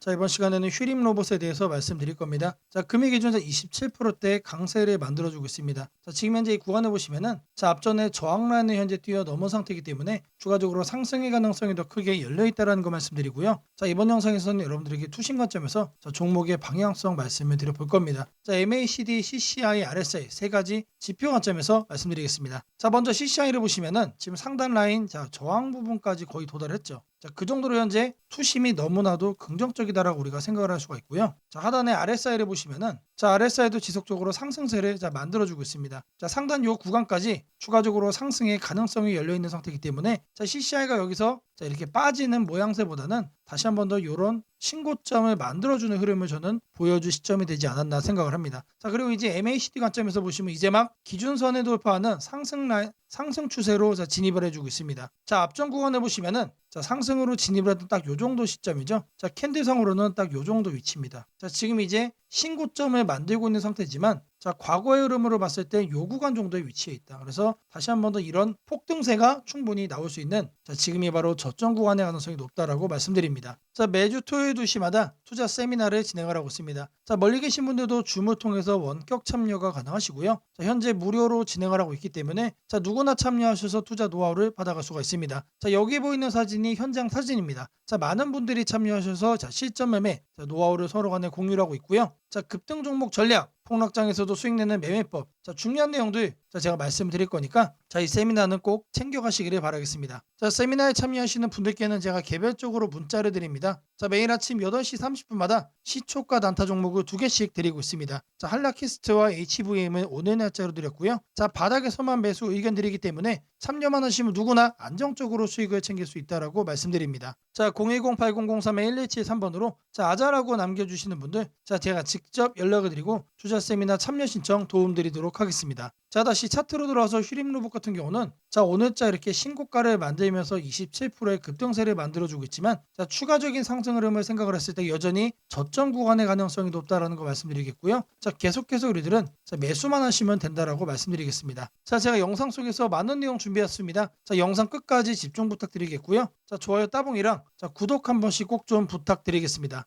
자 이번 시간에는 휴림 로봇에 대해서 말씀드릴 겁니다. 자 금일 기준 27%대 강세를 만들어주고 있습니다. 자 지금 현재 이 구간을 보시면은 자 앞전에 저항 라인을 현재 뛰어 넘은 상태이기 때문에 추가적으로 상승의 가능성이 더 크게 열려 있다라는 거 말씀드리고요. 자 이번 영상에서는 여러분들에게 투신 관점에서 자 종목의 방향성 말씀을 드려볼 겁니다. 자 MACD, CCI, RSI 세 가지 지표 관점에서 말씀드리겠습니다. 자 먼저 CCI를 보시면은 지금 상단 라인 자 저항 부분까지 거의 도달했죠. 자, 그 정도로 현재 투심이 너무나도 긍정적이다라고 우리가 생각을 할 수가 있고요. 자, 하단에 RSI를 보시면은 자, RSI도 지속적으로 상승세를 자, 만들어주고 있습니다. 자, 상단 요 구간까지 추가적으로 상승의 가능성이 열려 있는 상태이기 때문에 자, CCI가 여기서 자, 이렇게 빠지는 모양새보다는 다시 한 번 더 이런 신고점을 만들어주는 흐름을 저는 보여줄 시점이 되지 않았나 생각을 합니다. 자 그리고 이제 MACD 관점에서 보시면 이제 막 기준선에 돌파하는 상승 라인 상승 추세로 자, 진입을 해주고 있습니다. 자 앞전 구간에 보시면은 자 상승으로 진입을 했던 딱 요 정도 시점이죠. 자 캔들상으로는 딱 요 정도 위치입니다. 자 지금 이제 신고점을 만들고 있는 상태지만 자 과거의 흐름으로 봤을 때 요 구간 정도의 위치에 있다. 그래서 다시 한 번 더 이런 폭등세가 충분히 나올 수 있는 자 지금이 바로 저점 구간의 가능성이 높다라고 말씀드립니다. 자 매주 토요일 2시마다 투자 세미나를 진행을 하고 있습니다. 자 멀리 계신 분들도 줌을 통해서 원격 참여가 가능하시고요. 자 현재 무료로 진행을 하고 있기 때문에 자 누구나 참여하셔서 투자 노하우를 받아갈 수가 있습니다. 자 여기 보이는 사진이 현장 사진입니다. 자 많은 분들이 참여하셔서 자 실전 매매 자, 노하우를 서로 간에 공유를 하고 있고요. 자 급등 종목 전략 폭락장에서도 수익 내는 매매법 자 중요한 내용들 자 제가 말씀드릴 거니까 자 이 세미나는 꼭 챙겨가시기를 바라겠습니다. 자 세미나에 참여하시는 분들께는 제가 개별적으로 문자를 드립니다. 자 매일 아침 8시 30분마다 시초가 단타 종목을 두 개씩 드리고 있습니다. 자 한라키스트와 HVM을 오늘 날짜로 드렸고요. 자 바닥에서만 매수 의견 드리기 때문에 참여만 하시면 누구나 안정적으로 수익을 챙길 수 있다라고 말씀드립니다. 자 010-8003-1173번으로 자 아자라고 남겨주시는 분들 자 제가 직접 연락을 드리고 투자 세미나 참여 신청 도움 드리도록 하겠습니다. 자 다시 차트로 들어와서 휴림 로봇 같은 경우는 자 오늘자 이렇게 신고가를 만들면서 27%의 급등세를 만들어주고 있지만 자 추가적인 상승 흐름을 생각을 했을 때 여전히 저점 구간의 가능성이 높다라는 거 말씀드리겠고요. 자 계속해서 우리들은 자 매수만 하시면 된다라고 말씀드리겠습니다. 자 제가 영상 속에서 많은 내용 준비했습니다. 자 영상 끝까지 집중 부탁드리겠고요. 자 좋아요 따봉이랑 자 구독 한 번씩 꼭 좀 부탁드리겠습니다.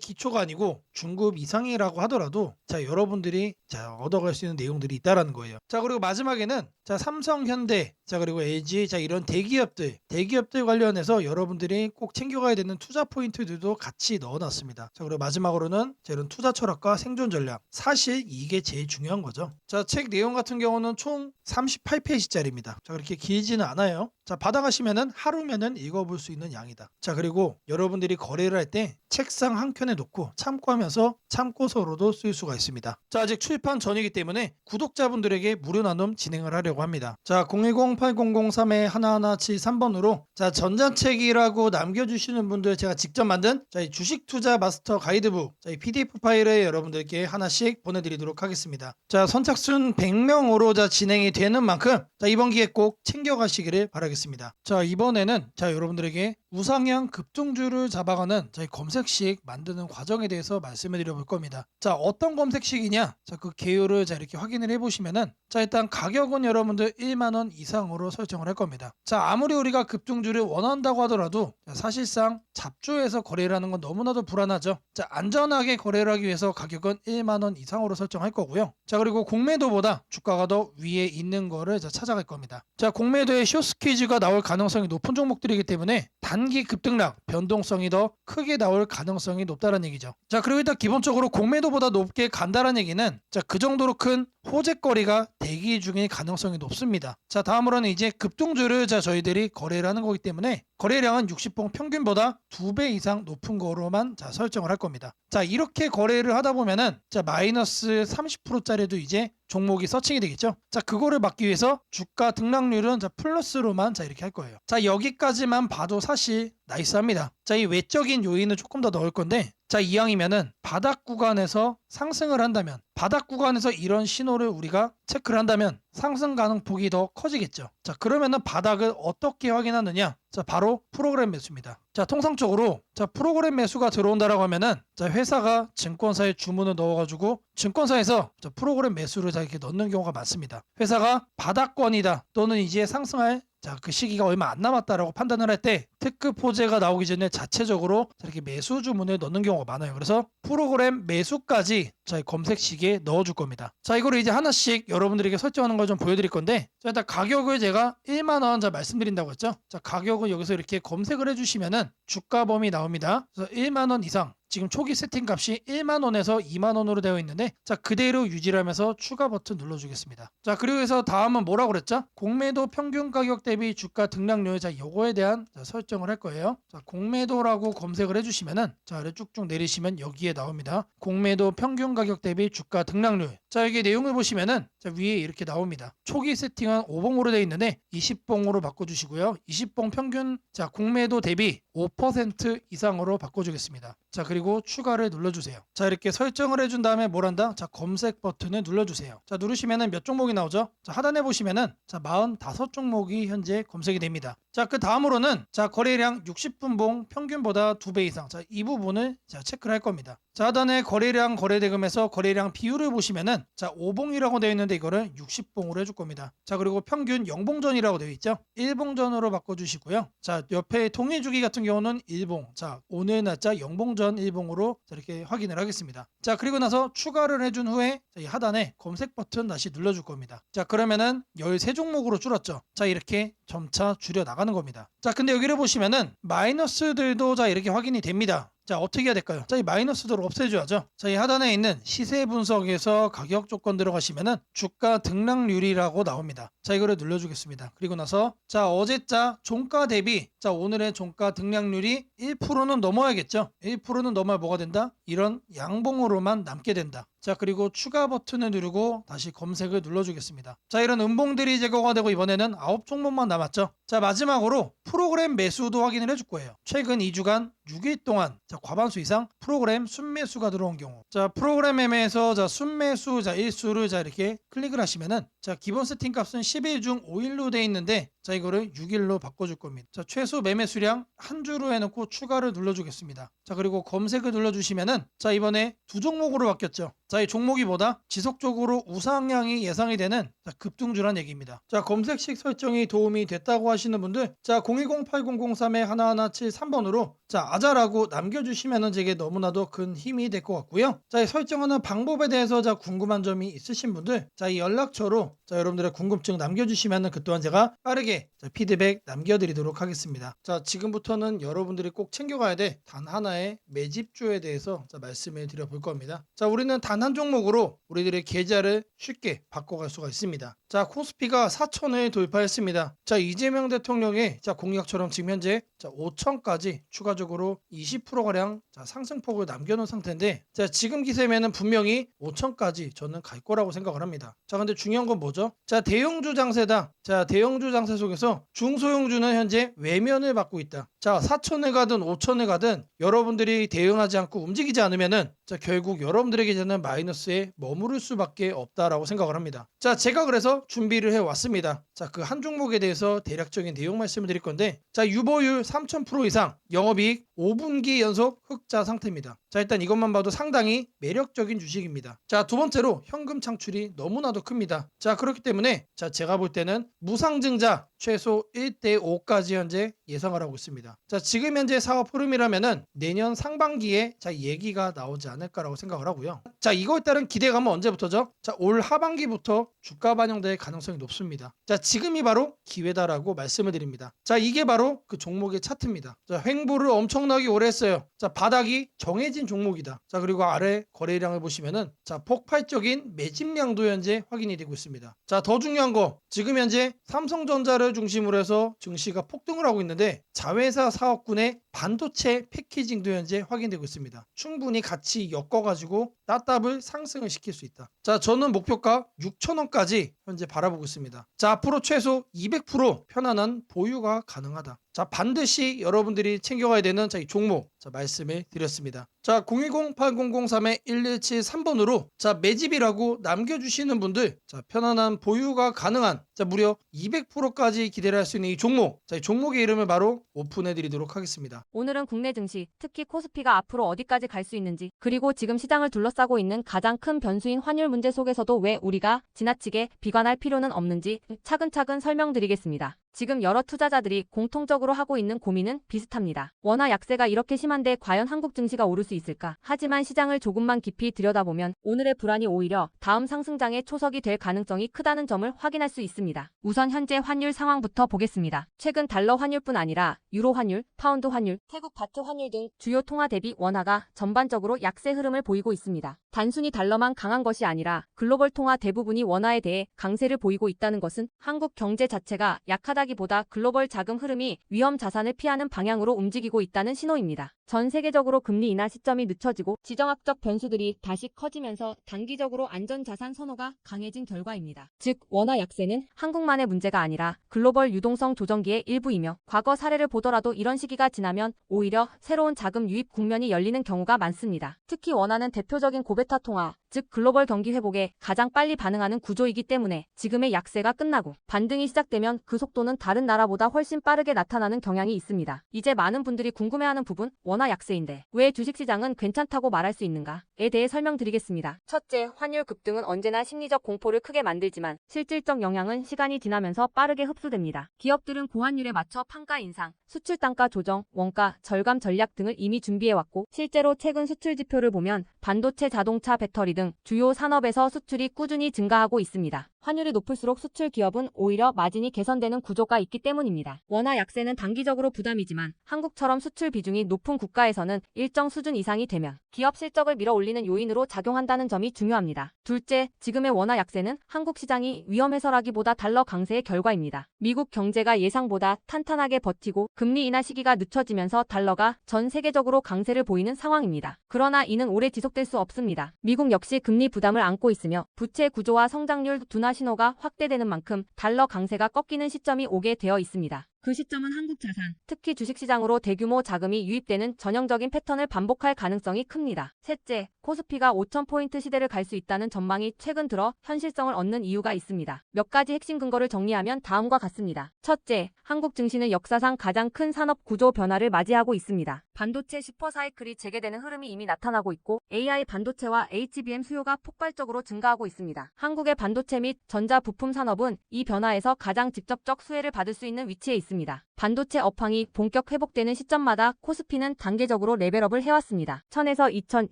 기초가 아니고 중급 이상이라고 하더라도 자 여러분들이 자 얻어갈 수 있는 내용들이 있다라는 거예요. 자 그리고 마지막에는 자 삼성, 현대, 자 그리고 LG 자 이런 대기업들 대기업들 관련해서 여러분들이 꼭 챙겨가야 되는 투자 포인트들도 같이 넣어놨습니다. 자 그리고 마지막으로는 자 이런 투자 철학과 생존 전략 사실 이게 제일 중요한 거죠. 자 책 내용 같은 경우는 총 38페이지짜리입니다. 자 그렇게 길지는 않아요. 자 받아가시면은 하루면은 읽어볼 수 있는 양이다. 자 그리고 여러분들이 거래를 할 때 책상 한 켠에 놓고 참고하면서 참고서로도 쓸 수가 있습니다. 자 아직 출판 전이기 때문에 구독자분들에게 무료 나눔 진행을 하려고 합니다. 자 010-8003-1173번으로 자 전자책이라고 남겨주시는 분들 제가 직접 만든 자, 이 주식 투자 마스터 가이드북 자, 이 PDF 파일을 여러분들께 하나씩 보내드리도록 하겠습니다. 자 선착순 100명으로 자 진행이 되는 만큼 자 이번 기회 꼭 챙겨가시기를 바라겠습니다. 자 이번에는 자 여러분들에게 우상향 급등주를 잡아가는 저희 검색식 만드는 과정에 대해서 말씀을 드려볼 겁니다. 자 어떤 검색식이냐? 자 그 개요를 자 이렇게 확인을 해보시면은 자 일단 가격은 여러분들 1만 원 이상으로 설정을 할 겁니다. 자 아무리 우리가 급등주를 원한다고 하더라도 자, 사실상 잡주에서 거래를 하는 건 너무나도 불안하죠. 자 안전하게 거래를 하기 위해서 가격은 1만 원 이상으로 설정할 거고요. 자 그리고 공매도보다 주가가 더 위에 있는 거를 자, 찾아갈 겁니다. 자 공매도에 쇼스퀴즈가 나올 가능성이 높은 종목들이기 때문에 단기 급등락 변동성이 더 크게 나올 가능성이 높다는 얘기죠. 자 그리고 일단 기본적으로 공매도보다 높게 간다는 얘기는 자 그 정도로 큰 호재거리가 대기 중일 가능성이 높습니다. 자 다음으로는 이제 급등주를 자 저희들이 거래를 하는 거기 때문에 거래량은 60봉 평균보다 2배 이상 높은 거로만 자 설정을 할 겁니다. 자 이렇게 거래를 하다 보면은 자 마이너스 30%짜리도 이제 종목이 서칭이 되겠죠. 자 그거를 막기 위해서 주가 등락률은 자 플러스로만 자 이렇게 할 거예요. 자 여기까지만 봐도 사실 나이스합니다. 자, 이 외적인 요인을 조금 더 넣을 건데 자, 이왕이면은 바닥 구간에서 상승을 한다면 바닥 구간에서 이런 신호를 우리가 체크를 한다면 상승 가능 폭이 더 커지겠죠. 자, 그러면은 바닥을 어떻게 확인하느냐? 자, 바로 프로그램 매수입니다. 자, 통상적으로 자, 프로그램 매수가 들어온다라고 하면은 자, 회사가 증권사에 주문을 넣어 가지고 증권사에서 자, 프로그램 매수를 자, 이렇게 넣는 경우가 많습니다. 회사가 바닥권이다 또는 이제 상승할 자, 그 시기가 얼마 안 남았다라고 판단을 할 때 특급 호재가 나오기 전에 자체적으로 이렇게 매수 주문을 넣는 경우가 많아요. 그래서 프로그램 매수까지 자, 검색 시기에 넣어줄 겁니다. 자, 이거를 이제 하나씩 여러분들에게 설정하는 걸 좀 보여드릴 건데, 자, 일단 가격을 제가 1만 원 자 말씀드린다고 했죠. 자, 가격 은 여기서 이렇게 검색을 해주시면은 주가 범위 나옵니다. 그래서 1만 원 이상. 지금 초기 세팅 값이 1만 원에서 2만 원으로 되어 있는데 자 그대로 유지를 하면서 추가 버튼 눌러주겠습니다. 자 그리고 해서 다음은 뭐라고 그랬죠? 공매도 평균 가격 대비 주가 등락률 자 요거에 대한 자, 설정을 할 거예요. 자 공매도라고 검색을 해주시면은 자 쭉쭉 내리시면 여기에 나옵니다. 공매도 평균 가격 대비 주가 등락률. 자 여기 내용을 보시면은 자 위에 이렇게 나옵니다. 초기 세팅은 5봉으로 되어 있는데 20봉으로 바꿔주시고요. 20봉 평균 자 공매도 대비 5% 이상으로 바꿔주겠습니다. 자 그리고 추가를 눌러주세요. 자 이렇게 설정을 해준 다음에 뭘 한다? 자 검색 버튼을 눌러주세요. 자 누르시면은 몇 종목이 나오죠? 자 하단에 보시면은 자 45종목이 현재 검색이 됩니다. 자 그 다음으로는 자 거래량 60분봉 평균보다 2배 이상 자 이 부분을 자 체크를 할 겁니다. 자 하단에 거래량 거래 대금에서 거래량 비율을 보시면은 자 5봉이라고 되어 있는데 이거를 60봉으로 해줄 겁니다. 자 그리고 평균 0봉전이라고 되어 있죠. 1봉전으로 바꿔 주시고요. 자 옆에 통일 주기 같은 경우는 1봉 자 오늘 날짜 0봉전 1봉으로 자, 이렇게 확인을 하겠습니다. 자 그리고 나서 추가를 해준 후에 자, 이 하단에 검색 버튼 다시 눌러 줄 겁니다. 자 그러면은 13종목으로 줄었죠. 자 이렇게 점차 줄여 나가 는 겁니다. 자 근데 여기를 보시면은 마이너스들도 자 이렇게 확인이 됩니다. 자 어떻게 해야 될까요? 자 이 마이너스들을 없애줘야죠. 자 이 하단에 있는 시세 분석에서 가격 조건 들어가시면은 주가 등락률이라고 나옵니다. 자 이거를 눌러주겠습니다. 그리고 나서 자 어제자 종가 대비 자 오늘의 종가 등락률이 1%는 넘어야겠죠. 1%는 넘어야 뭐가 된다? 이런 양봉으로만 남게 된다. 자 그리고 추가 버튼을 누르고 다시 검색을 눌러주겠습니다. 자 이런 음봉들이 제거가 되고 이번에는 9 종목만 남았죠. 자 마지막으로 프로그램 매수도 확인을 해줄 거예요. 최근 2주간 6일 동안 자 과반수 이상 프로그램 순매수가 들어온 경우 자 프로그램 매매에서 자 순매수 자 일수를 자 이렇게 클릭을 하시면은 자 기본 세팅 값은 10일 중 5일로 돼 있는데 자 이거를 6일로 바꿔줄 겁니다. 자 최소 매매 수량 한 주로 해놓고 추가를 눌러주겠습니다. 자 그리고 검색을 눌러주시면은 자 이번에 두 종목으로 바뀌었죠. 자 이 종목이 뭐다? 지속적으로 우상향이 예상이 되는 자, 급등주란 얘기입니다. 자 검색식 설정이 도움이 됐다고 하시는 분들 자 010-8003-1173번으로 자 아자라고 남겨주시면은 제게 너무나도 큰 힘이 될 것 같고요. 자 이 설정하는 방법에 대해서 자 궁금한 점이 있으신 분들 자 이 연락처로 자 여러분들의 궁금증 남겨주시면은 그 또한 제가 빠르게 자, 피드백 남겨드리도록 하겠습니다. 자 지금부터는 여러분들이 꼭 챙겨가야 돼단 하나의 매집주에 대해서 자, 말씀을 드려볼 겁니다. 자 우리는 단 한 종목으로 우리들의 계좌를 쉽게 바꿔갈 수가 있습니다. 자 코스피가 4천을 돌파했습니다. 자 이재명 대통령의 자 공약처럼 지금 현재 자 5천까지 추가적으로 20% 가량 자 상승폭을 남겨놓은 상태인데 자 지금 기세면은 분명히 5천까지 저는 갈 거라고 생각을 합니다. 자 근데 중요한 건 뭐죠? 자 대형주 장세다. 자 대형주 장세 속에서 중소형주는 현재 외면을 받고 있다. 자 4천에 가든 5천에 가든 여러분들이 대응하지 않고 움직이지 않으면은 자 결국 여러분들에게 저는 마이너스에 머무를 수밖에 없다라고 생각을 합니다. 자 제가 그래서 준비를 해 왔습니다. 자 그 한 종목에 대해서 대략적인 내용 말씀을 드릴 건데 자 유보율 3,000% 이상 영업이익 5분기 연속 흑자 상태입니다. 자 일단 이것만 봐도 상당히 매력적인 주식입니다. 자 두 번째로 현금 창출이 너무나도 큽니다. 자 그렇기 때문에 자 제가 볼 때는 무상증자 최소 1대 5까지 현재 예상을 하고 있습니다. 자 지금 현재 사업 흐름이라면은 내년 상반기에 자 얘기가 나오지 않을까라고 생각을 하고요. 자 이거에 따른 기대감은 언제부터죠? 자 올 하반기부터 주가 반영될 가능성이 높습니다. 자 지금이 바로 기회다라고 말씀을 드립니다. 자 이게 바로 그 종목의 차트입니다. 자 횡보를 엄청나게 오래 했어요. 자 바닥이 정해진 종목이다. 자 그리고 아래 거래량을 보시면은 자 폭발적인 매집량도 현재 확인이 되고 있습니다. 자 더 중요한 거 지금 현재 삼성전자를 중심으로 해서 증시가 폭등을 하고 있는데 자회사 사업군의 반도체 패키징도 현재 확인되고 있습니다. 충분히 같이 엮어가지고 따답을 상승을 시킬 수 있다. 자 저는 목표가 6천원 까지 현재 바라보고 있습니다. 자 앞으로 최소 200% 편안한 보유가 가능하다. 자 반드시 여러분들이 챙겨가야 되는 자, 이 종목 자 말씀을 드렸습니다. 자 010-8003-1173번으로 자 매집이라고 남겨주시는 분들 자 편안한 보유가 가능한 자 무려 200%까지 기대를 할 수 있는 이 종목 자 이 종목의 이름을 바로 오픈해드리도록 하겠습니다. 오늘은 국내 증시, 특히 코스피가 앞으로 어디까지 갈 수 있는지, 그리고 지금 시장을 둘러싸고 있는 가장 큰 변수인 환율 문제 속에서도 왜 우리가 지나치게 비관 할 필요는 없는지 차근차근 설명드리겠습니다. 지금 여러 투자자들이 공통적으로 하고 있는 고민은 비슷합니다. 원화 약세가 이렇게 심한데 과연 한국 증시가 오를 수 있을까? 하지만 시장을 조금만 깊이 들여다보면 오늘의 불안이 오히려 다음 상승장의 초석이 될 가능성이 크다는 점을 확인할 수 있습니다. 우선 현재 환율 상황부터 보겠습니다. 최근 달러 환율뿐 아니라 유로 환율, 파운드 환율, 태국 바트 환율 등 주요 통화 대비 원화가 전반적으로 약세 흐름을 보이고 있습니다. 단순히 달러만 강한 것이 아니라 글로벌 통화 대부분이 원화에 대해 강세를 보이고 있다는 것은 한국 경제 자체가 약하다 기보다 글로벌 자금 흐름이 위험 자산을 피하는 방향으로 움직이고 있다는 신호입니다. 전 세계적으로 금리 인하 시점이 늦춰지고 지정학적 변수들이 다시 커지면서 단기적으로 안전자산 선호가 강해진 결과입니다. 즉, 원화 약세는 한국만의 문제가 아니라 글로벌 유동성 조정기의 일부이며 과거 사례를 보더라도 이런 시기가 지나면 오히려 새로운 자금 유입 국면이 열리는 경우가 많습니다. 특히 원화는 대표적인 고베타 통화, 즉 글로벌 경기 회복에 가장 빨리 반응하는 구조이기 때문에 지금의 약세가 끝나고 반등이 시작되면 그 속도는 다른 나라보다 훨씬 빠르게 나타나는 경향이 있습니다. 이제 많은 분들이 궁금해하는 부분 원화 약세인데 왜 주식시장은 괜찮다고 말할 수 있는가에 대해 설명드리겠습니다. 첫째, 환율 급등은 언제나 심리적 공포를 크게 만들지만 실질적 영향은 시간이 지나면서 빠르게 흡수됩니다. 기업들은 고환율에 맞춰 판가 인상, 수출 단가 조정, 원가 절감 전략 등을 이미 준비해왔고 실제로 최근 수출 지표를 보면 반도체, 자동차, 배터리 등 주요 산업에서 수출이 꾸준히 증가하고 있습니다. 환율이 높을수록 수출 기업은 오히려 마진이 개선되는 구조가 있기 때문입니다. 원화 약세는 단기적으로 부담이지만 한국처럼 수출 비중이 높은 국가에서는 일정 수준 이상이 되면 기업 실적을 밀어 올리는 요인으로 작용한다는 점이 중요합니다. 둘째, 지금의 원화 약세는 한국 시장이 위험해서라기보다 달러 강세의 결과입니다. 미국 경제가 예상보다 탄탄하게 버티고 금리 인하 시기가 늦춰지면서 달러가 전 세계적으로 강세를 보이는 상황입니다. 그러나 이는 오래 지속될 수 없습니다. 미국 역시 금리 부담을 안고 있으며 부채 구조와 성장률 둔화 신호가 확대되는 만큼 달러 강세가 꺾이는 시점이 오게 되어 있습니다. 그 시점은 한국 자산, 특히 주식시장으로 대규모 자금이 유입되는 전형적인 패턴을 반복할 가능성이 큽니다. 셋째, 코스피가 5,000포인트 시대를 갈 수 있다는 전망이 최근 들어 현실성을 얻는 이유가 있습니다. 몇 가지 핵심 근거를 정리하면 다음과 같습니다. 첫째, 한국 증시는 역사상 가장 큰 산업 구조 변화를 맞이하고 있습니다. 반도체 슈퍼사이클이 재개되는 흐름이 이미 나타나고 있고 AI 반도체와 HBM 수요가 폭발적으로 증가하고 있습니다. 한국의 반도체 및 전자 부품 산업은 이 변화에서 가장 직접적 수혜를 받을 수 있는 위치에 있습니다. 반도체 업황이 본격 회복되는 시점마다 코스피는 단계적으로 레벨업을 해왔습니다. 1000에서 2000,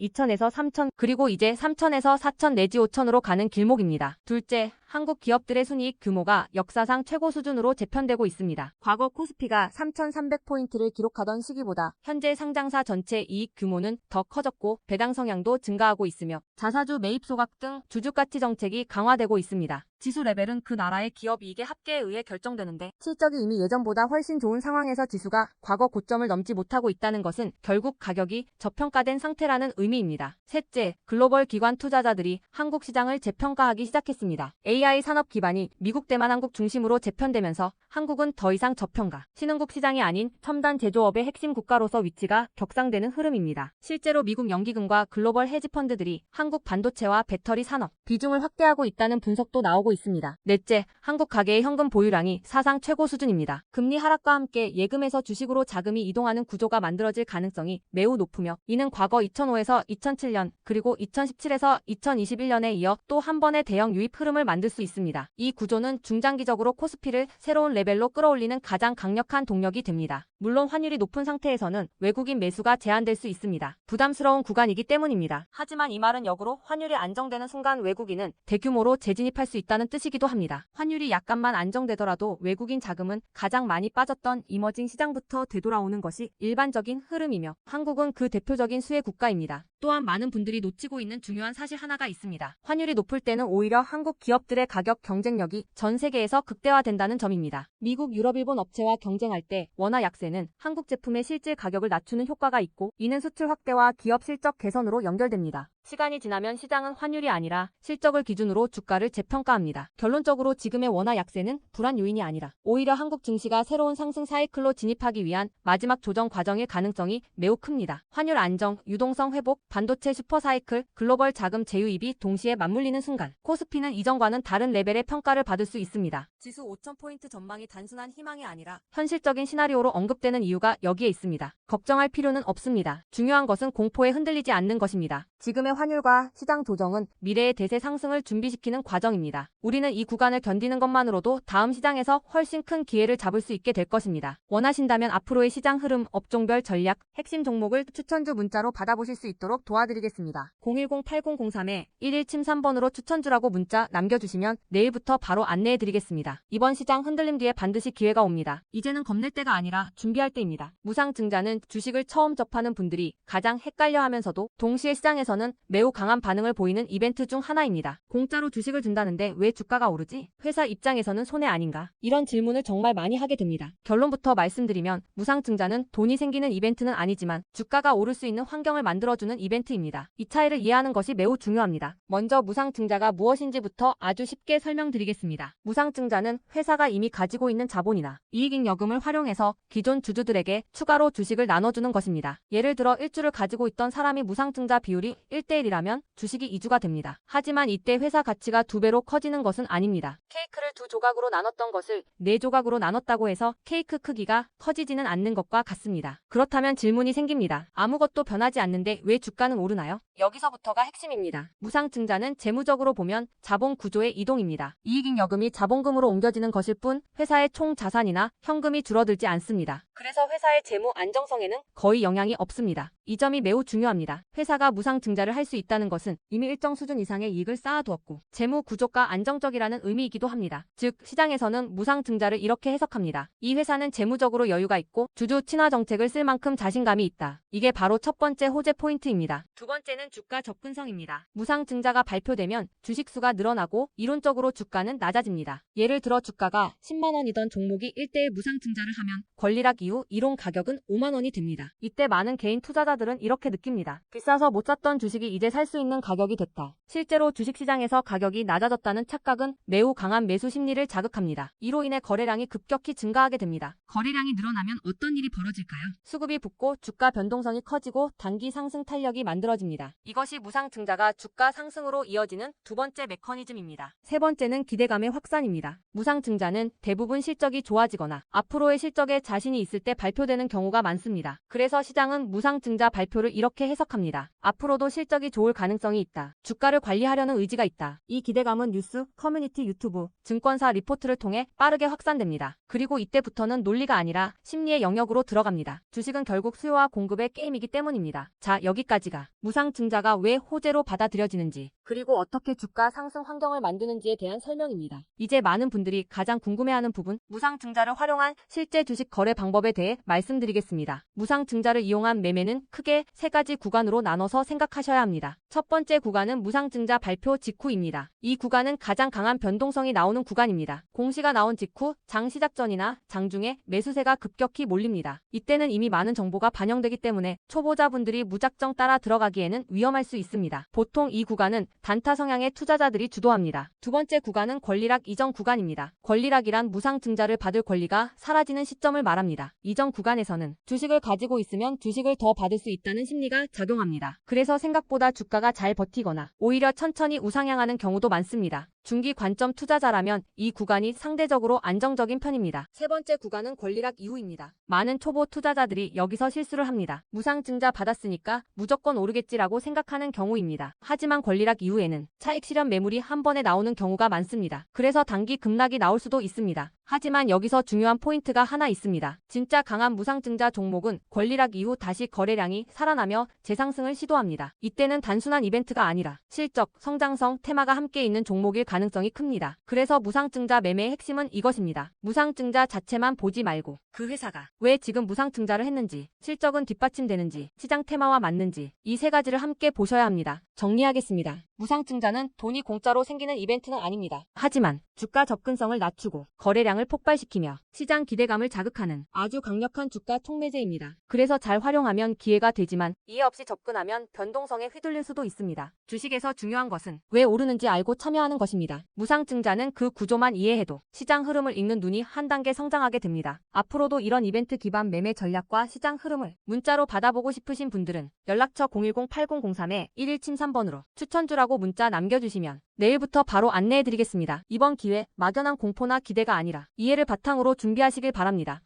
2000에서 3000, 그리고 이제 3000에서 4000 내지 5000으로 가는 길목입니다. 둘째, 한국 기업들의 순이익 규모가 역사상 최고 수준으로 재편되고 있습니다. 과거 코스피가 3,300포인트를 기록하던 시기보다 현재 상장사 전체 이익 규모는 더 커졌고 배당 성향도 증가하고 있으며 자사주 매입 소각 등 주주 가치 정책이 강화되고 있습니다. 지수 레벨은 그 나라의 기업 이익의 합계에 의해 결정되는데 실적이 이미 예전보다 훨씬 좋은 상황에서 지수가 과거 고점을 넘지 못하고 있다는 것은 결국 가격이 저평가된 상태라는 의미입니다. 셋째, 글로벌 기관 투자자들이 한국 시장을 재평가하기 시작했습니다. AI 산업 기반이 미국 대만 한국 중심으로 재편되면서 한국은 더 이상 저평가, 신흥국 시장이 아닌 첨단 제조업의 핵심 국가로서 위치가 격상되는 흐름입니다. 실제로 미국 연기금과 글로벌 헤지펀드들이 한국 반도체와 배터리 산업 비중을 확대하고 있다는 분석도 나오고 있습니다. 넷째, 한국 가계의 현금 보유량이 사상 최고 수준입니다. 금리 하락과 함께 예금에서 주식으로 자금이 이동하는 구조가 만들어질 가능성이 매우 높으며 이는 과거 2005에서 2007년 그리고 2017에서 2021년에 이어 또 한 번의 대형 유입 흐름을 만들 수 있습니다. 이 구조는 중장기적으로 코스피를 새로운 레벨로 끌어올리는 가장 강력한 동력이 됩니다. 물론 환율이 높은 상태에서는 외국인 매수가 제한될 수 있습니다. 부담스러운 구간이기 때문입니다. 하지만 이 말은 역으로 환율이 안정되는 순간 외국인은 대규모로 재진입할 수 있다는 뜻이기도 합니다. 환율이 약간만 안정되더라도 외국인 자금은 가장 많이 빠졌던 이머징 시장부터 되돌아오는 것이 일반적인 흐름이며 한국은 그 대표적인 수혜 국가입니다. 또한 많은 분들이 놓치고 있는 중요한 사실 하나가 있습니다. 환율이 높을 때는 오히려 한국 기업들의 가격 경쟁력이 전 세계에서 극대화된다는 점입니다. 미국, 유럽, 일본 업체와 경쟁할 때 원화 약세는 한국 제품의 실질 가격을 낮추는 효과가 있고 이는 수출 확대와 기업 실적 개선으로 연결됩니다. 시간이 지나면 시장은 환율이 아니라 실적을 기준으로 주가를 재평가합니다. 결론적으로 지금의 원화 약세는 불안 요인이 아니라 오히려 한국 증시가 새로운 상승 사이클로 진입하기 위한 마지막 조정 과정일 가능성이 매우 큽니다. 환율 안정, 유동성 회복, 반도체 슈퍼 사이클, 글로벌 자금 제휴입이 동시에 맞물리는 순간 코스피는 이전과는 다른 레벨의 평가를 받을 수 있습니다. 지수 5,000포인트 전망이 단순한 희망이 아니라 현실적인 시나리오로 언급되는 이유가 여기에 있습니다. 걱정할 필요는 없습니다. 중요한 것은 공포에 흔들리지 않는 것입니다. 지금의 환율과 시장 조정은 미래의 대세 상승을 준비시키는 과정입니다. 우리는 이 구간을 견디는 것만으로도 다음 시장에서 훨씬 큰 기회를 잡을 수 있게 될 것입니다. 원하신다면 앞으로의 시장 흐름, 업종별 전략, 핵심 종목을 추천주 문자로 받아보실 수 있도록 도와드리겠습니다. 010-8003-1173번으로 추천주라고 문자 남겨주시면 내일부터 바로 안내해드리겠습니다. 이번 시장 흔들림 뒤에 반드시 기회가 옵니다. 이제는 겁낼 때가 아니라 준비할 때입니다. 무상 증자는 주식을 처음 접하는 분들이 가장 헷갈려 하면서도 동시에 시장에서는 매우 강한 반응을 보이는 이벤트 중 하나입니다. 공짜로 주식을 준다는데 왜 주가가 오르지? 회사 입장에서는 손해 아닌가? 이런 질문을 정말 많이 하게 됩니다. 결론부터 말씀드리면 무상증자는 돈이 생기는 이벤트는 아니지만 주가가 오를 수 있는 환경을 만들어주는 이벤트입니다. 이 차이를 이해하는 것이 매우 중요합니다. 먼저 무상증자가 무엇인지부터 아주 쉽게 설명드리겠습니다. 무상증자는 회사가 이미 가지고 있는 자본이나 이익잉 여금을 활용해서 기존 주주들에게 추가로 주식을 나눠주는 것입니다. 예를 들어 1주를 가지고 있던 사람이 무상증자 비율이 1대 1이라면 주식이 2주가 됩니다. 하지만 이때 회사 가치가 두 배로 커지는 것은 아닙니다. 케이크를 두 조각으로 나눴던 것을 네 조각으로 나눴다고 해서 케이크 크기가 커지지는 않는 것과 같습니다. 그렇다면 질문이 생깁니다. 아무것도 변하지 않는데 왜 주가는 오르나요? 여기서부터가 핵심입니다. 무상증자는 재무적으로 보면 자본 구조의 이동입니다. 이익잉 여금이 자본금으로 옮겨지는 것일 뿐 회사의 총 자산이나 현금이 줄어들지 않습니다. 그래서 회사의 재무 안정성에는 거의 영향이 없습니다. 이 점이 매우 중요합니다. 회사가 무상증자를 할수 있다는 것은 이미 일정 수준 이상의 이익을 쌓아두었고 재무 구조가 안정적이라는 의미이기도 합니다. 즉 시장에서는 무상 증자를 이렇게 해석합니다. 이 회사는 재무적으로 여유가 있고 주주 친화 정책을 쓸 만큼 자신감이 있다. 이게 바로 첫 번째 호재 포인트입니다. 두 번째는 주가 접근성입니다. 무상 증자가 발표되면 주식 수가 늘어나고 이론적으로 주가는 낮아집니다. 예를 들어 주가가 10만 원이던 종목이 1대1 무상 증자를 하면 권리락 이후 이론 가격은 5만 원이 됩니다. 이때 많은 개인 투자자들은 이렇게 느낍니다. 비싸서 못 샀던 주식이 이제 살 수 있는 가격이 됐다. 실제로 주식시장에서 가격이 낮아졌다는 착각은 매우 강한 매수 심리를 자극합니다. 이로 인해 거래량이 급격히 증가하게 됩니다. 거래량이 늘어나면 어떤 일이 벌어질까요? 수급이 붙고 주가 변동성이 커지고 단기 상승 탄력이 만들어집니다. 이것이 무상 증자가 주가 상승으로 이어지는 두 번째 메커니즘입니다. 세 번째는 기대감의 확산입니다. 무상 증자는 대부분 실적이 좋아지거나 앞으로의 실적에 자신이 있을 때 발표되는 경우가 많습니다. 그래서 시장은 무상 증자 발표를 이렇게 해석합니다. 앞으로도 실적이 좋을 가능성이 있다. 주가를 관리하려는 의지가 있다. 이 기대감은 뉴스, 커뮤니티 유튜브, 증권사 리포트를 통해 빠르게 확산됩니다. 그리고 이때부터는 논리가 아니라 심리의 영역으로 들어갑니다. 주식은 결국 수요와 공급의 게임이기 때문입니다. 자, 여기까지가 무상 증자가 왜 호재로 받아들여지는지, 그리고 어떻게 주가 상승 환경을 만드는지에 대한 설명입니다. 이제 많은 분들이 가장 궁금해하는 부분, 무상 증자를 활용한 실제 주식 거래 방법에 대해 말씀드리겠습니다. 무상 증자를 이용한 매매는 크게 세 가지 구간으로 나눠서 생각하셔야 합니다. 첫 번째 구간은 무상증자 발표 직후입니다. 이 구간은 가장 강한 변동성이 나오는 구간입니다. 공시가 나온 직후 장 시작 전이나 장 중에 매수세가 급격히 몰립니다. 이때는 이미 많은 정보가 반영되기 때문에 초보자분들이 무작정 따라 들어가기에는 위험할 수 있습니다. 보통 이 구간은 단타 성향의 투자자들이 주도합니다. 두 번째 구간은 권리락 이전 구간입니다. 권리락이란 무상증자를 받을 권리가 사라지는 시점을 말합니다. 이전 구간에서는 주식을 가지고 있으면 주식을 더 받을 수 있다는 심리가 작용합니다. 그래서 생각보다 주가가 잘 버티거나 오히려 천천히 우상향하는 경우도 많습니다. 중기 관점 투자자라면 이 구간이 상대적으로 안정적인 편입니다. 세 번째 구간은 권리락 이후입니다. 많은 초보 투자자들이 여기서 실수를 합니다. 무상증자 받았으니까 무조건 오르겠지라고 생각하는 경우입니다. 하지만 권리락 이후에는 차익 실현 매물이 한 번에 나오는 경우가 많습니다. 그래서 단기 급락이 나올 수도 있습니다. 하지만 여기서 중요한 포인트가 하나 있습니다. 진짜 강한 무상증자 종목은 권리락 이후 다시 거래량이 살아나며 재상승을 시도합니다. 이때는 단순한 이벤트가 아니라 실적, 성장성, 테마가 함께 있는 종목일 가능 성이 큽니다. 그래서 무상증자 매매의 핵심은 이것입니다. 무상증자 자체만 보지 말고 그 회사가 왜 지금 무상증자를 했는지, 실적은 뒷받침되는지, 시장 테마와 맞는지 이 세 가지를 함께 보셔야 합니다. 정리하겠습니다. 무상증자는 돈이 공짜로 생기는 이벤트는 아닙니다. 하지만 주가 접근성을 낮추고 거래량을 폭발시키며 시장 기대감을 자극하는 아주 강력한 주가 촉매제입니다. 그래서 잘 활용하면 기회가 되지만 이해 없이 접근하면 변동성에 휘둘릴 수도 있습니다. 주식에서 중요한 것은 왜 오르는지 알고 참여하는 것입 니다. 무상증자는 그 구조만 이해해도 시장 흐름을 읽는 눈이 한 단계 성장하게 됩니다. 앞으로도 이런 이벤트 기반 매매 전략과 시장 흐름을 문자로 받아보고 싶으신 분들은 연락처 010-8003-1173번으로 추천주라고 문자 남겨주시면 내일부터 바로 안내해드리겠습니다. 이번 기회 막연한 공포나 기대가 아니라 이해를 바탕으로 준비하시길 바랍니다.